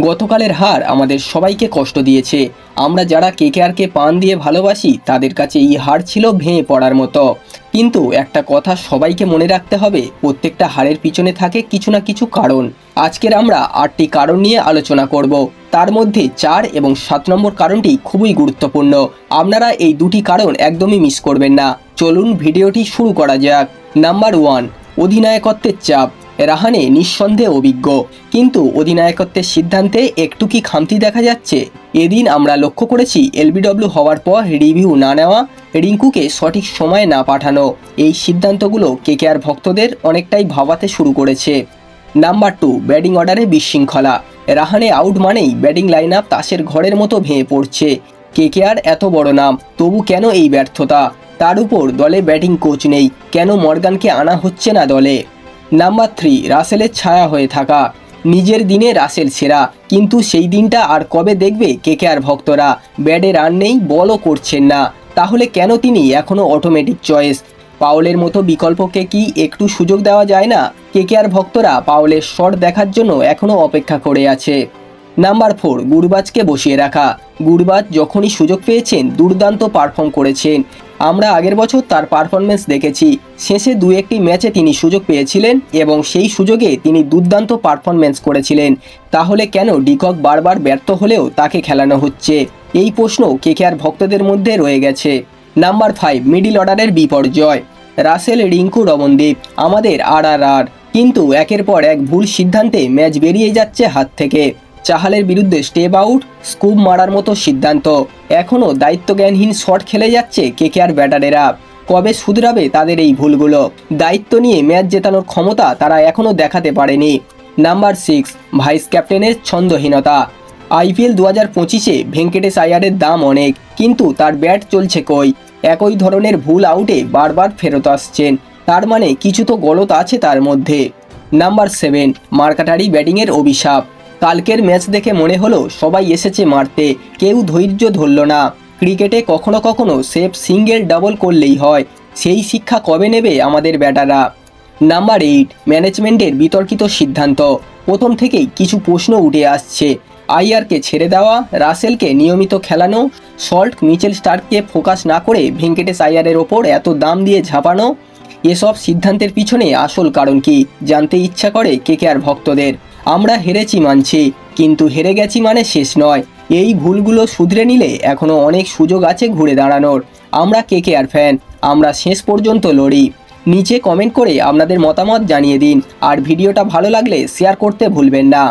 গতকালের হার আমাদের সবাইকে কষ্ট দিয়েছে। আমরা যারা কেকেআরকে পান দিয়ে ভালোবাসি, তাদের কাছে এই হার ছিল ভেঙে পড়ার মতো। কিন্তু একটা কথা সবাইকে মনে রাখতে হবে, প্রত্যেকটা হারের পিছনে থাকে কিছু না কিছু কারণ। আজকের আমরা আটটি কারণ নিয়ে আলোচনা করব। তার মধ্যে চার এবং সাত নম্বর কারণটি খুবই গুরুত্বপূর্ণ। আপনারা এই দুটি কারণ একদমই মিস করবেন না। চলুন ভিডিওটি শুরু করা যাক। নাম্বার ওয়ান, অধিনায়কত্বের চাপ। রাহানে নিঃসন্দেহে অভিজ্ঞ। কিন্তু অধিনায়কত্বের সিদ্ধান্তে একটু কি খামতি দেখা যাচ্ছে। এদিন আমরা লক্ষ্য করেছি এলবিডব্লিউ হওয়ার পর রিভিউ না নেওয়া, রিঙ্কুকে সঠিক সময়ে না পাঠানো। এই সিদ্ধান্তগুলো কেকেআর ভক্তদের অনেকটাই ভাবাতে শুরু করেছে। নাম্বার টু, ব্যাটিং অর্ডারে বিশৃঙ্খলা। রাহানে আউট মানেই ব্যাটিং লাইন আপ তাসের ঘরের মতো ভেঙে পড়ছে। কেকেআর এত বড় নাম, তবু কেন এই ব্যর্থতা? তার উপর দলে ব্যাটিং কোচ নেই। কেন মর্গানকে আনা হচ্ছে না দলে? নাম্বার থ্রি রাসেলের ছায়া হয়ে থাকা। নিজের দিনে রাসেল সেরা, কিন্তু সেই দিনটা আর কবে দেখবে কেকেআর ভক্তরা? ব্যাডে রান নেই বলও করছেন না। তাহলে কেন তিনি এখনও অটোমেটিক চয়েস পাওলের মতো বিকল্পকে কি একটু সুযোগ দেওয়া যায় না? কেকেআর ভক্তরা পাওলের শট দেখার জন্য এখনও অপেক্ষা করে আছে। নাম্বার ফোর গুরবাজকে বসিয়ে রাখা। গুরবাজ যখনই সুযোগ পেয়েছেন, দুর্দান্ত পারফর্ম করেছেন। আমরা আগের বছর তার পারফরমেন্স দেখেছি। শেষে দু একটি ম্যাচে তিনি সুযোগ পেয়েছিলেন এবং সেই সুযোগে তিনি দুর্দান্ত পারফরমেন্স করেছিলেন। তাহলে কেন ডিকক বারবার ব্যর্থ হলেও তাকে খেলানো হচ্ছে? এই প্রশ্ন কেকেআর ভক্তদের মধ্যে রয়ে গেছে। নাম্বার ফাইভ মিডিল অর্ডারের বিপর্যয়। রাসেল, রিঙ্কু, রমনদীপ, আমাদের আর আর আর। কিন্তু একের পর এক ভুল সিদ্ধান্তে ম্যাচ বেরিয়ে যাচ্ছে হাত থেকে। চাহালের বিরুদ্ধে স্টেপ আউট স্কুপ মারার মতো সিদ্ধান্ত। এখনও দায়িত্বজ্ঞানহীন শট খেলে যাচ্ছে কেকেআর ব্যাটারেরা। কবে শুধরাবে তাদের এই ভুলগুলো? দায়িত্ব নিয়ে ম্যাচ জেতানোর ক্ষমতা তারা এখনও দেখাতে পারেনি। নাম্বার সিক্স ভাইস ক্যাপ্টেনের ছন্দহীনতা। আইপিএল দু হাজার পঁচিশে ভেঙ্কটেশ আয়ারের দাম অনেক, কিন্তু তার ব্যাট চলছে কই? একই ধরনের ভুল আউটে বারবার ফেরত আসছেন, তার মানে কিছু তো গলত আছে তার মধ্যে। নাম্বার সেভেন মার্কাটারি ব্যাটিংয়ের অভিশাপ। কালকের ম্যাচ দেখে মনে হলো সবাই এসেছে মারতে, কেউ ধৈর্য ধরল না। ক্রিকেটে কখনো কখনো সেফ সিঙ্গেল ডাবল করলেই হয়, সেই শিক্ষা কবে নেবে আমাদের ব্যাটাররা? নাম্বার এইট, ম্যানেজমেন্টের বিতর্কিত সিদ্ধান্ত। প্রথম থেকেই কিছু প্রশ্ন উঠে আসছে। আইআরকে ছেড়ে দেওয়া, রাসেলকে নিয়মিত খেলানো সল্ট মিচেল স্টার্ককে ফোকাস না করে ভেঙ্কটেশ আইয়ারের ওপর এত দাম দিয়ে ঝাঁপানো, এসব সিদ্ধান্তের পিছনে আসল কারণ কি? জানতে ইচ্ছা করে কেকেআর ভক্তদের। আমরা হেরেছি মানছি, কিন্তু হেরে গেছি মানে শেষ নয়। এই ভুলগুলো শুধরে নিলে এখনও অনেক সুযোগ আছে ঘুরে দাঁড়ানোর। আমরা কে কে আর ফ্যান আমরা শেষ পর্যন্ত লড়ি। নিচে কমেন্ট করে আপনাদের মতামত জানিয়ে দিন। আর ভিডিওটা ভালো লাগলে শেয়ার করতে ভুলবেন না।